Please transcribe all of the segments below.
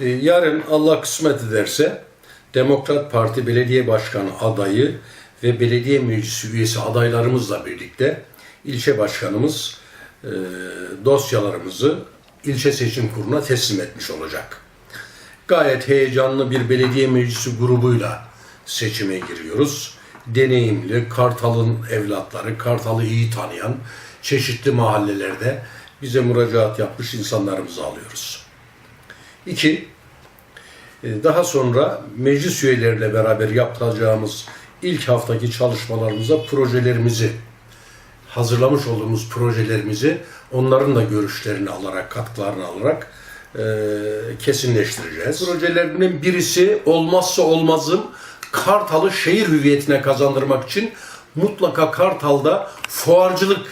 Ee, Yarın Allah kısmet ederse Demokrat Parti Belediye Başkanı adayı ve belediye meclisi üyesi adaylarımızla birlikte ilçe başkanımız e, dosyalarımızı ilçe seçim kuruluna teslim etmiş olacak. Gayet heyecanlı bir belediye meclisi grubuyla seçime giriyoruz. Deneyimli, Kartal'ın evlatları, Kartal'ı iyi tanıyan, çeşitli mahallelerde bize müracaat yapmış insanlarımızı alıyoruz. İki, e, daha sonra meclis üyeleriyle beraber yapacağımız ilk haftaki çalışmalarımıza projelerimizi, hazırlamış olduğumuz projelerimizi onların da görüşlerini alarak, katkılarını alarak e, kesinleştireceğiz. Projelerinin birisi olmazsa olmazım Kartal'ı şehir hüviyetine kazandırmak için mutlaka Kartal'da fuarcılık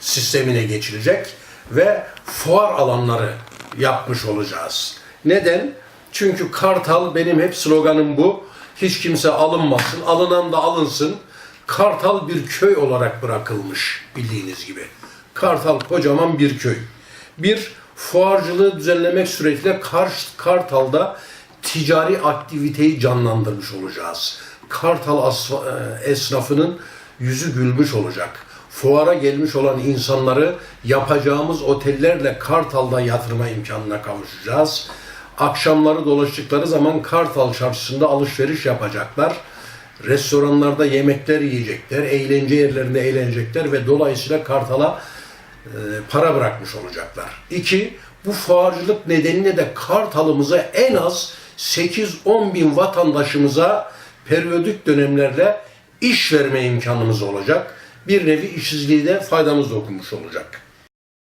sistemine geçilecek ve fuar alanları yapmış olacağız. Neden? Çünkü Kartal benim hep sloganım bu. Hiç kimse alınmasın, alınan da alınsın. Kartal bir köy olarak bırakılmış bildiğiniz gibi. Kartal kocaman bir köy. Bir fuarcılığı düzenlemek suretiyle Kar- Kartal'da ticari aktiviteyi canlandırmış olacağız. Kartal e, esnafının yüzü gülmüş olacak. Fuara gelmiş olan insanları yapacağımız otellerle Kartal'da yatırma imkanına kavuşacağız. Akşamları dolaştıkları zaman Kartal çarşısında alışveriş yapacaklar. Restoranlarda yemekler yiyecekler, eğlence yerlerinde eğlenecekler ve dolayısıyla Kartal'a e, para bırakmış olacaklar. İki, bu fuarcılık nedeniyle de Kartal'ımıza en az 8-10 bin vatandaşımıza periyodik dönemlerle iş verme imkanımız olacak. Bir nevi işsizliğe de faydamız dokunmuş olacak.